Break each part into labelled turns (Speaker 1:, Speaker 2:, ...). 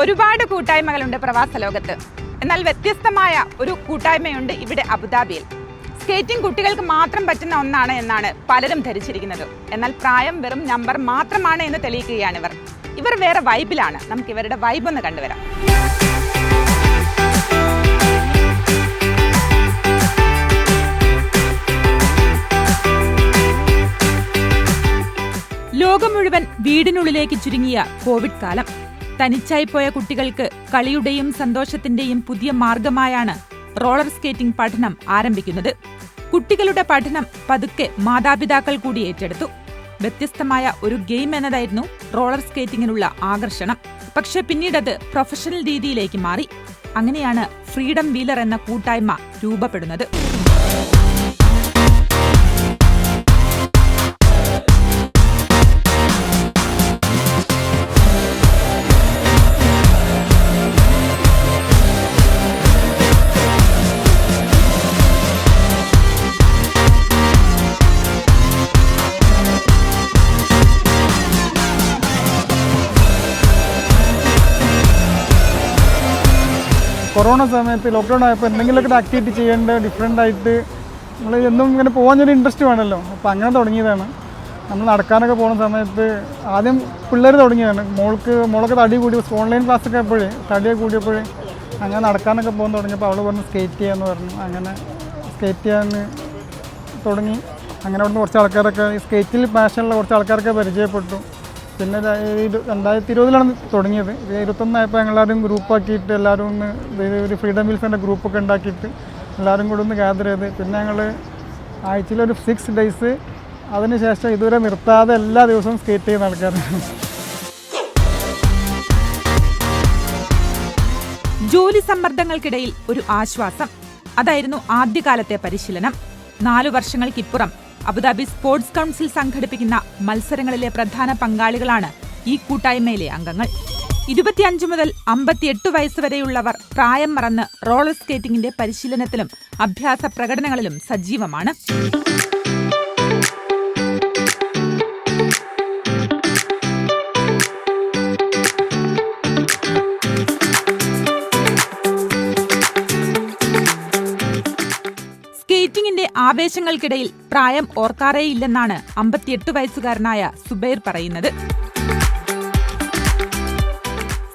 Speaker 1: ഒരുപാട് കൂട്ടായ്മകളുണ്ട് പ്രവാസ ലോകത്ത്. എന്നാൽ വ്യത്യസ്തമായ ഒരു കൂട്ടായ്മയുണ്ട് ഇവിടെ അബുദാബിയിൽ. സ്കേറ്റിംഗ് കുട്ടികൾക്ക് മാത്രം പറ്റുന്ന ഒന്നാണ് എന്നാണ് പലരും ധരിച്ചിരിക്കുന്നത്. എന്നാൽ പ്രായം വെറും നമ്പർ മാത്രമാണ് എന്ന് തെളിയിക്കുകയാണ് ഇവർ. ഇവർ വേറെ വൈബിലാണ്. നമുക്ക് ഇവരുടെ വൈബ് ഒന്ന് കണ്ടുവരാം. ലോകം മുഴുവൻ വീടിനുള്ളിലേക്ക് ചുരുങ്ങിയ കോവിഡ് കാലം. തനിച്ചായി പോയ കുട്ടികൾക്ക് കളിയുടെയും സന്തോഷത്തിന്റെയും പുതിയ മാർഗമായാണ് റോളർ സ്കേറ്റിംഗ് പഠനം ആരംഭിക്കുന്നത്. കുട്ടികളുടെ പഠനം പതുക്കെ മാതാപിതാക്കൾ കൂടി ഏറ്റെടുത്തു. വ്യത്യസ്തമായ ഒരു ഗെയിം എന്നതായിരുന്നു റോളർ സ്കേറ്റിംഗിനുള്ള ആകർഷണം. പക്ഷെ പിന്നീടത് പ്രൊഫഷണൽ രീതിയിലേക്ക് മാറി. അങ്ങനെയാണ് ഫ്രീഡം വീലർ എന്ന കൂട്ടായ്മ രൂപപ്പെടുന്നത്.
Speaker 2: കൊറോണ സമയത്ത് ലോക്ക്ഡൗൺ ആയപ്പോൾ എന്തെങ്കിലുമൊക്കെ ആക്ടിവിറ്റി ചെയ്യേണ്ട ഡിഫറെന്റ് ആയിട്ട് നമ്മൾ എന്നും ഇങ്ങനെ പോകാനൊരു ഇൻട്രസ്റ്റ് വേണമല്ലോ അപ്പോൾ അങ്ങനെ തുടങ്ങിയതാണ്. നമ്മൾ നടക്കാനൊക്കെ പോകുന്ന സമയത്ത് ആദ്യം പിള്ളേർ തുടങ്ങിയതാണ്. മോൾക്ക് മോളൊക്കെ തടി കൂടി ഓൺലൈൻ ക്ലാസ്സൊക്കെ ആയപ്പോഴേ തടിയൊക്കെ കൂടിയപ്പോഴേ അങ്ങനെ നടക്കാനൊക്കെ പോകാൻ തുടങ്ങിയപ്പോൾ അവൾ പറഞ്ഞു സ്കേറ്റ് ചെയ്യാമെന്ന് പറഞ്ഞു. അങ്ങനെ സ്കേറ്റ് ചെയ്യാൻ തുടങ്ങി. അങ്ങനെ അവിടുന്ന് കുറച്ച് ആൾക്കാരൊക്കെ സ്കേറ്റിൽ പാഷനുള്ള കുറച്ച് ആൾക്കാരൊക്കെ പരിചയപ്പെട്ടു. പിന്നെ രണ്ടായിരത്തി ഇരുപതിലാണ് തുടങ്ങിയത്. ഇരുപത്തൊന്നായപ്പോൾ ഞങ്ങളെല്ലാവരും ഗ്രൂപ്പാക്കിയിട്ട് എല്ലാവരും ഒന്ന് ഒരു ഫ്രീഡം വിൽസിന്റെ ഗ്രൂപ്പൊക്കെ ഉണ്ടാക്കിയിട്ട് എല്ലാവരും കൂടെ ഒന്ന് ഗ്യാദർ ചെയ്ത് പിന്നെ ഞങ്ങൾ ആഴ്ചയിൽ ഒരു സിക്സ് ഡേയ്സ് അതിനുശേഷം ഇതുവരെ നിർത്താതെ എല്ലാ ദിവസവും സ്കേറ്റ് ചെയ്യുന്ന ആൾക്കാരാണ്.
Speaker 1: ജോലി സമ്മർദ്ദങ്ങൾക്കിടയിൽ ഒരു ആശ്വാസം. അതായിരുന്നു ആദ്യകാലത്തെ പരിശീലനം. നാലു വർഷങ്ങൾക്കിപ്പുറം അബുദാബി സ്പോർട്സ് കൗൺസിൽ സംഘടിപ്പിക്കുന്ന മത്സരങ്ങളിലെ പ്രധാന പങ്കാളികളാണ് ഈ കൂട്ടായ്മയിലെ അംഗങ്ങൾ. ഇരുപത്തിയഞ്ച് മുതൽ അമ്പത്തിയെട്ട് വയസ്സ് വരെയുള്ളവർ പ്രായം മറന്ന് റോളർ സ്കേറ്റിംഗിന്റെ പരിശീലനത്തിലും അഭ്യാസ പ്രകടനങ്ങളിലും സജീവമാണ്. സ്കേറ്റിംഗിന്റെ ആവേശങ്ങൾക്കിടയിൽ പ്രായം ഓർക്കാറേയില്ലെന്നാണ് അമ്പത്തിയെട്ട് വയസ്സുകാരനായ സുബൈർ പറയുന്നത്.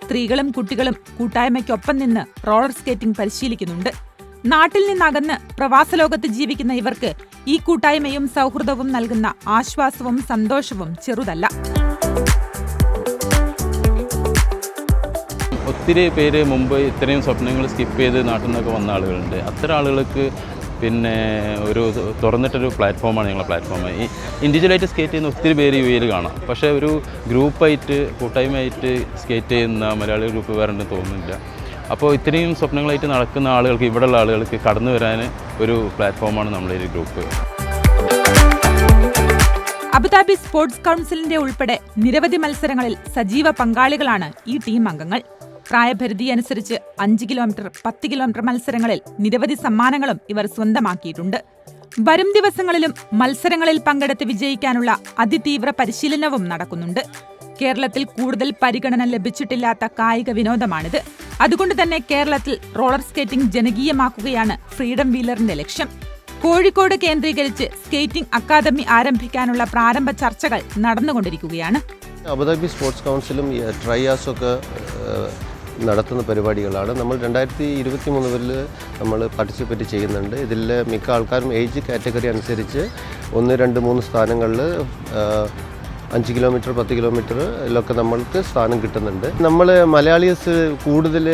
Speaker 1: സ്ത്രീകളും കുട്ടികളും കൂട്ടായ്മയ്ക്കൊപ്പം നിന്ന് റോളർ സ്കേറ്റിംഗ് പരിശീലിക്കുന്നുണ്ട്. നാട്ടിൽ നിന്നകന്ന് പ്രവാസലോകത്ത് ജീവിക്കുന്ന ഇവർക്ക് ഈ കൂട്ടായ്മയും സൗഹൃദവും നൽകുന്ന ആശ്വാസവും സന്തോഷവും ചെറുതല്ല.
Speaker 3: ഒത്തിരി പേര് മുമ്പ് ഇത്രയും സ്വപ്നങ്ങൾ സ്കിപ്പ് ചെയ്ത് നാട്ടിൽ നിന്നൊക്കെ വന്ന ആളുകളുണ്ട്. അത്തരം ആളുകൾക്ക് പിന്നെ ഒരു തുറന്നിട്ടൊരു പ്ലാറ്റ്ഫോമാണ് ഞങ്ങളുടെ പ്ലാറ്റ്ഫോം. ഈ ഇൻഡിവിജ്വലായിട്ട് സ്കേറ്റ് ചെയ്യുന്ന ഒത്തിരി പേര് യു എയിൽ കാണാം. പക്ഷേ ഒരു ഗ്രൂപ്പായിട്ട് കൂട്ടായ്മയായിട്ട് സ്കേറ്റ് ചെയ്യുന്ന മലയാളി ഗ്രൂപ്പ് വേറെ തോന്നുന്നില്ല. അപ്പോൾ ഇത്രയും സ്വപ്നങ്ങളായിട്ട് നടക്കുന്ന ആളുകൾക്ക് ഇവിടെയുള്ള ആളുകൾക്ക് കടന്നു വരാൻ ഒരു പ്ലാറ്റ്ഫോമാണ് നമ്മുടെ ഈ ഗ്രൂപ്പ്
Speaker 1: അബുദാബി സ്പോർട്സ് കൗൺസിലിന്റെ ഉൾപ്പെടെ നിരവധി മത്സരങ്ങളിൽ സജീവ പങ്കാളികളാണ് ഈ ടീം അംഗങ്ങൾ. പ്രായപരിധി അനുസരിച്ച് അഞ്ച് കിലോമീറ്റർ പത്ത് കിലോമീറ്റർ മത്സരങ്ങളിൽ നിരവധി സമ്മാനങ്ങളും ഇവർ സ്വന്തമാക്കിയിട്ടുണ്ട്. വരും ദിവസങ്ങളിലും മത്സരങ്ങളിൽ പങ്കെടുത്ത് വിജയിക്കാനുള്ള അതിതീവ്ര പരിശീലനവും നടക്കുന്നുണ്ട്. കേരളത്തിൽ കൂടുതൽ പരിഗണന ലഭിച്ചിട്ടില്ലാത്ത കായിക വിനോദമാണിത്. അതുകൊണ്ട് തന്നെ കേരളത്തിൽ റോളർ സ്കേറ്റിംഗ് ജനകീയമാക്കുകയാണ് ഫ്രീഡം വീലറിന്റെ ലക്ഷ്യം. കോഴിക്കോട് കേന്ദ്രീകരിച്ച് സ്കേറ്റിംഗ് അക്കാദമി ആരംഭിക്കാനുള്ള പ്രാരംഭ ചർച്ചകൾ നടന്നുകൊണ്ടിരിക്കുകയാണ്.
Speaker 4: അബുദാബി സ്പോർട്സ് കൗൺസിലും ട്രയാസൊക്കെ നടത്തുന്ന പരിപാടികളാണ്. നമ്മൾ രണ്ടായിരത്തി ഇരുപത്തി മൂന്ന് മുതൽ നമ്മൾ പാർട്ടിസിപ്പേറ്റ് ചെയ്യുന്നുണ്ട്. ഇതിൽ മിക്ക ആൾക്കാരും ഏജ് കാറ്റഗറി അനുസരിച്ച് ഒന്ന് രണ്ട് മൂന്ന് സ്ഥാനങ്ങളിൽ അഞ്ച് കിലോമീറ്റർ പത്ത് കിലോമീറ്റർ ഇതിലൊക്കെ നമ്മൾക്ക് സ്ഥാനം കിട്ടുന്നുണ്ട്. നമ്മൾ മലയാളീസ് കൂടുതൽ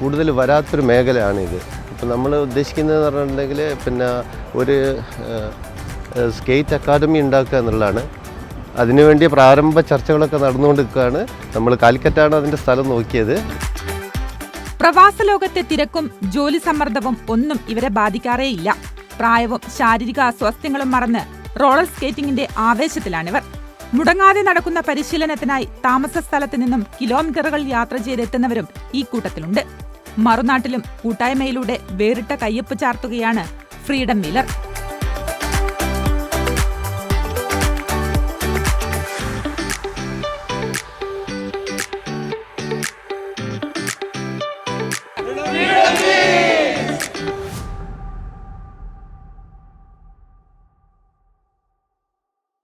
Speaker 4: കൂടുതൽ വരാത്തൊരു മേഖലയാണിത്. ഇപ്പം നമ്മൾ ഉദ്ദേശിക്കുന്നത് പറഞ്ഞിട്ടുണ്ടെങ്കിൽ പിന്നെ ഒരു സ്കേറ്റ് അക്കാദമി ഉണ്ടാക്കുക എന്നുള്ളതാണ്. അതിനുവേണ്ടി പ്രാരംഭ ചർച്ചകളൊക്കെ നടന്നുകൊണ്ടിരിക്കുകയാണ്. നമ്മൾ കാലിക്കറ്റാണ് അതിന്റെ സ്ഥലം നോക്കിയത്.
Speaker 1: പ്രവാസ ലോകത്തെ തിരക്കും ജോലി സമ്മർദ്ദവും ഒന്നും ഇവരെ ബാധിക്കാറേയില്ല. പ്രായവും ശാരീരിക അസ്വാസ്ഥ്യങ്ങളും മറന്ന് റോളർ സ്കേറ്റിംഗിന്റെ ആവേശത്തിലാണിവർ. മുടങ്ങാതെ നടക്കുന്ന പരിശീലനത്തിനായി താമസ സ്ഥലത്ത് നിന്നും കിലോമീറ്ററുകൾ യാത്ര ചെയ്തെത്തുന്നവരും ഈ കൂട്ടത്തിലുണ്ട്. മറുനാട്ടിലും കൂട്ടായ്മയിലൂടെ വേറിട്ട കയ്യൊപ്പ് ചാർത്തുകയാണ് ഫ്രീഡം വീലർ